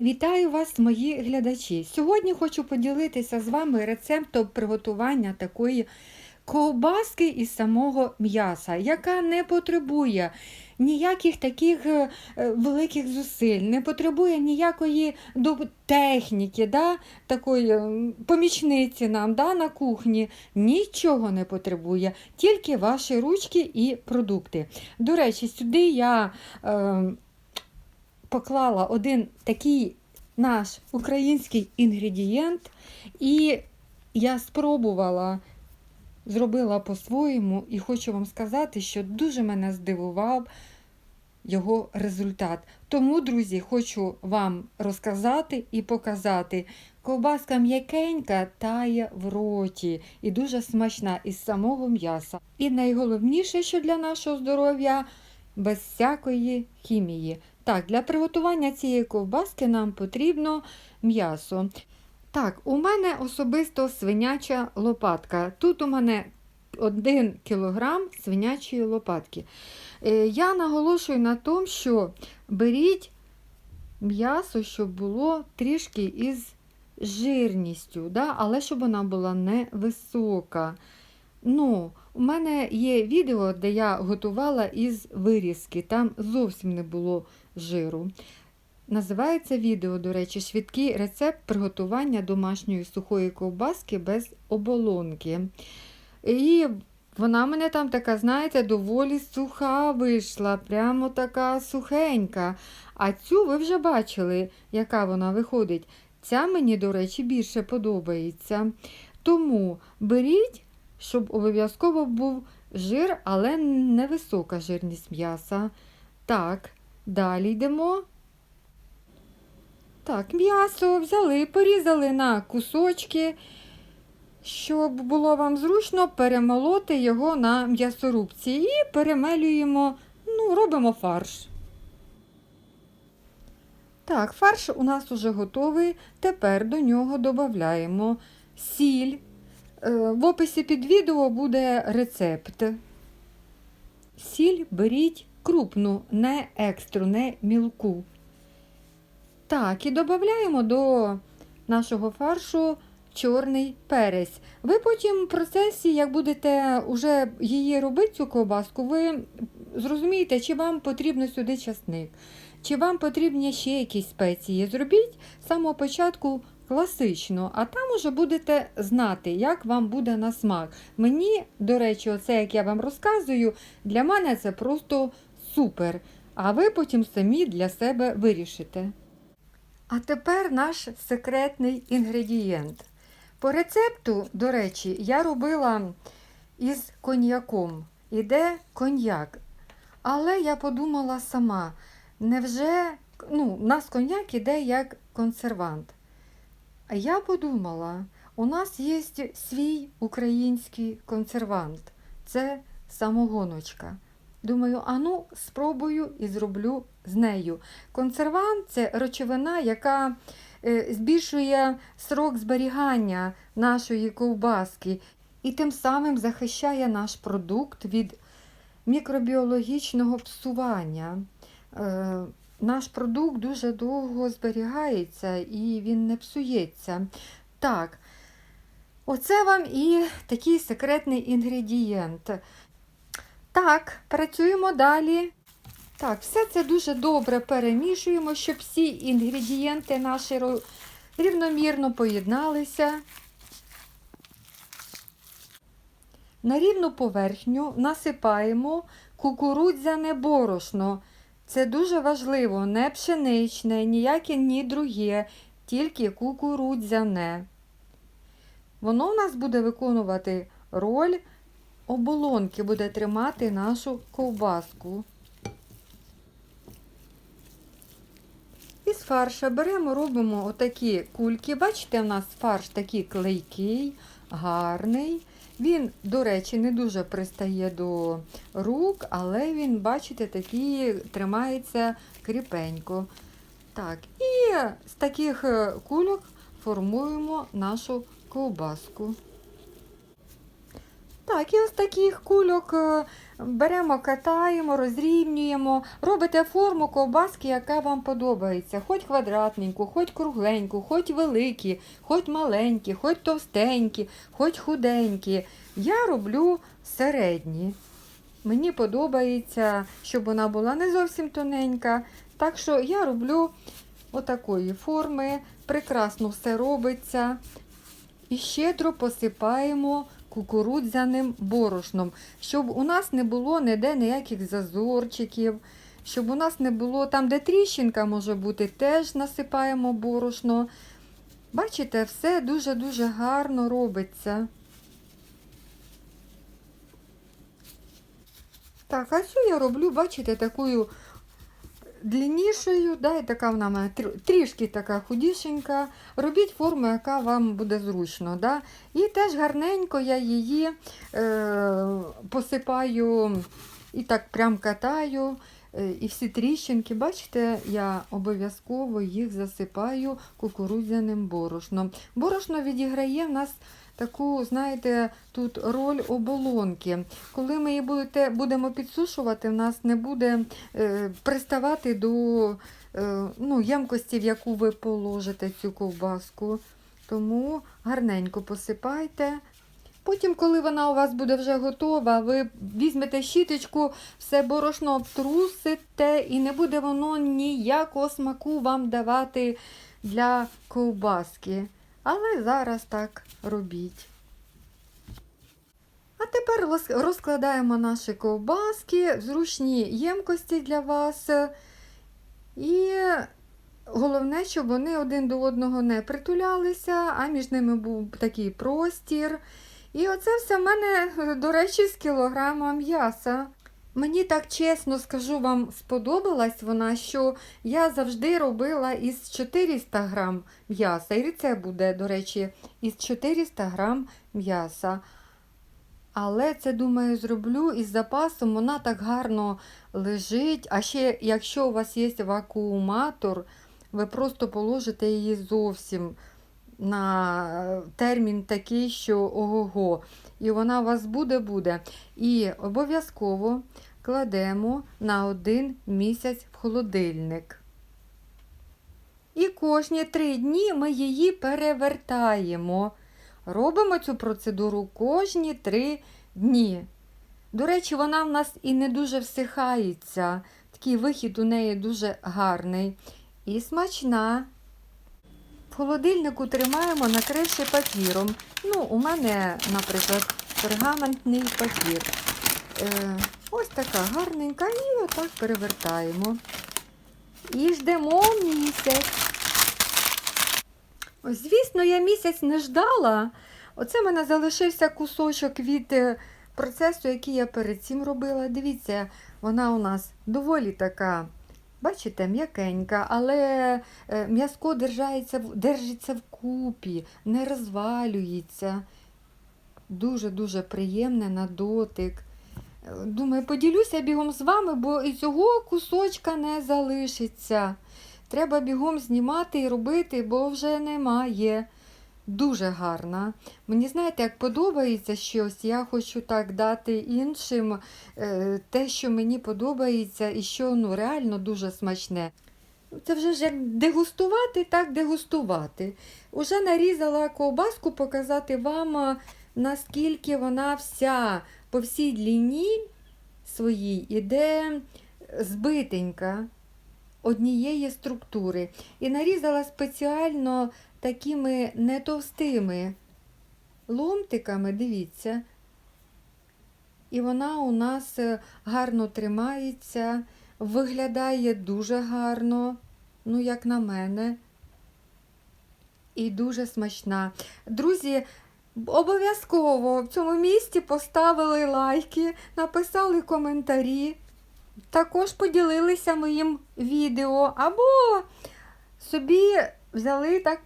Вітаю вас, мої глядачі! Сьогодні хочу поділитися з вами рецептом приготування такої ковбаски із самого м'яса, яка не потребує ніяких таких е, великих зусиль, не потребує ніякої техніки, да, такої помічниці нам да, на кухні. Нічого не потребує, тільки ваші ручки і продукти. До речі, сюди я. Е, поклала один такий наш український інгредієнт, і я спробувала, зробила по-своєму, і хочу вам сказати, що дуже мене здивував його результат. Тому, друзі, хочу вам розказати і показати. Ковбаска м'якенька тає в роті і дуже смачна із самого м'яса. І найголовніше, що для нашого здоров'я без всякої хімії. Так, для приготування цієї ковбаски нам потрібно м'ясо. Так, у мене особисто свиняча лопатка. Тут у мене 1 кілограм свинячої лопатки. Е, Я наголошую на тому, що беріть м'ясо, щоб було трішки із жирністю, да? але щоб вона була невисока. Ну, у мене є відео, де я готувала із вирізки, там зовсім не було жиру. Називається відео, до речі, швидкий рецепт приготування домашньої сухої ковбаски без оболонки. І вона мене там така, знаєте, доволі суха вийшла, прямо така сухенька. А цю ви вже бачили, яка вона виходить. Ця мені, до речі, більше подобається. Тому беріть, щоб обов'язково був жир, але невисока жирність м'яса. Так, далі йдемо. Так, м'ясо взяли, порізали на кусочки, щоб було вам зручно перемолоти його на м'ясорубці і перемелюємо, ну, робимо фарш. Так, фарш у нас уже готовий. Тепер до нього додаємо сіль. Е, В описі під відео буде рецепт. Сіль беріть крупну, не екстру, не мілку. Так, і додаємо до нашого фаршу чорний перець. Ви потім в процесі, як будете вже її робити, цю ковбаску, ви зрозумієте, чи вам потрібно сюди часник, чи вам потрібні ще якісь спеції. Зробіть з самого початку класично, а там уже будете знати, як вам буде на смак. Мені, до речі, оце, як я вам розказую, для мене це просто супер. А ви потім самі для себе вирішите. А тепер наш секретний інгредієнт. По рецепту, до речі, я робила із коньяком. Іде коньяк. Але я подумала сама, невже ну, у нас коньяк іде як консервант. А я подумала, у нас є свій український консервант. Це самогоночка. Думаю, а ну спробую і зроблю з нею. Консервант це речовина, яка е, збільшує срок зберігання нашої ковбаски і тим самим захищає наш продукт від мікробіологічного псування. Е, Наш продукт дуже довго зберігається і він не псується. Так, оце вам і такий секретний інгредієнт. Так, працюємо далі. Так, все це дуже добре перемішуємо, щоб всі інгредієнти наші рівномірно поєдналися. На рівну поверхню насипаємо кукурудзяне борошно. Це дуже важливо, не пшеничне, ніяке ні друге, тільки кукурудзяне. Воно в нас буде виконувати роль оболонки, буде тримати нашу ковбаску. Із фарша беремо, робимо отакі кульки. Бачите, у нас фарш такий клейкий, гарний. Він, до речі, не дуже пристає до рук, але він, бачите, такий тримається кріпенько. Так, і з таких е, кульок формуємо нашу ковбаску. Так, і ось таких кульок е, беремо, катаємо, розрівнюємо, робите форму ковбаски, яка вам подобається. Хоч квадратненьку, хоч кругленьку, хоч великі, хоч маленькі, хоч товстенькі, хоч худенькі. Я роблю середні. Мені подобається, щоб вона була не зовсім тоненька. Так що я роблю отакої форми. Прекрасно все робиться. І щедро посипаємо кукурудзяним борошном, щоб у нас не було ніде ніяких зазорчиків, щоб у нас не було там, де тріщинка може бути, теж насипаємо борошно. Бачите, все дуже-дуже гарно робиться. Так, а цю я роблю, бачите, такою длиннішою, да, і така вона трішки така худішенька. Робіть форму, яка вам буде зручно. Да? І теж гарненько я її е, посипаю і так прям катаю. Е, І всі тріщинки, бачите, я обов'язково їх засипаю кукурудзяним борошном. Борошно відіграє в нас таку, знаєте, тут роль оболонки. Коли ми її будете, будемо підсушувати, в нас не буде е, приставати до е, ну, ємкості, в яку ви положите цю ковбаску. Тому гарненько посипайте. Потім, коли вона у вас буде вже готова, ви візьмете щіточку, все борошно обтрусите, і не буде воно ніякого смаку вам давати для ковбаски. Але зараз так робіть. А тепер розкладаємо наші ковбаски в зручні ємкості для вас. І головне, щоб вони один до одного не притулялися, а між ними був такий простір. І оце все в мене, до речі, з кілограма м'яса. Мені так чесно скажу, вам сподобалась вона, що я завжди робила із 400 грам м'яса. І це буде, до речі, із 400 грам м'яса. Але це, думаю, зроблю із запасом, вона так гарно лежить. А ще, якщо у вас є вакууматор, ви просто положите її зовсім на термін такий, що ого-го. І вона у вас буде-буде. І обов'язково кладемо на один місяць в холодильник. І кожні три дні ми її перевертаємо. Робимо цю процедуру кожні три дні. До речі, вона в нас і не дуже всихається. Такий вихід у неї дуже гарний і смачна. Холодильнику тримаємо накривши папіром. Ну, у мене, наприклад, пергаментний папір. Е, ось така гарненька, і отак перевертаємо. І ждемо місяць. Ось, звісно, я місяць не ждала. Оце в мене залишився кусочок від е, процесу, який я перед цим робила. Дивіться, вона у нас доволі така, бачите, м'якенька, але е, м'язко держиться вкупі, не розвалюється. Дуже-дуже приємне на дотик. Думаю, поділюся бігом з вами, бо і цього кусочка не залишиться. Треба бігом знімати і робити, бо вже немає. Дуже гарна. Мені знаєте, як подобається щось, я хочу так дати іншим е, те, що мені подобається, і що ну, реально дуже смачне. Це вже ж як дегустувати, так дегустувати. Уже нарізала ковбаску показати вам, наскільки вона вся по всій длині своїй іде збитенька однієї структури. І нарізала спеціально такими не товстими ломтиками, дивіться. І вона у нас е, гарно тримається, виглядає дуже гарно, ну, як на мене. І дуже смачна. Друзі, обов'язково в цьому місці поставили лайки, написали коментарі, також поділилися моїм відео, або собі взяли так.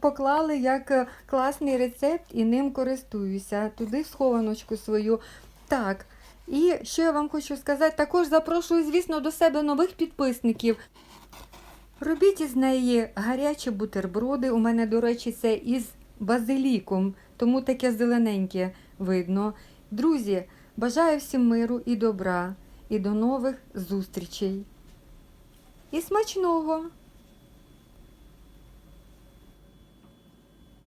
Поклали як е, класний рецепт і ним користуюся. Туди в схованочку свою. Так, і що я вам хочу сказати, також запрошую, звісно, до себе нових підписників. Робіть із неї гарячі бутерброди. У мене, до речі, це із базиліком, тому таке зелененьке видно. Друзі, бажаю всім миру і добра, і до нових зустрічей. І смачного!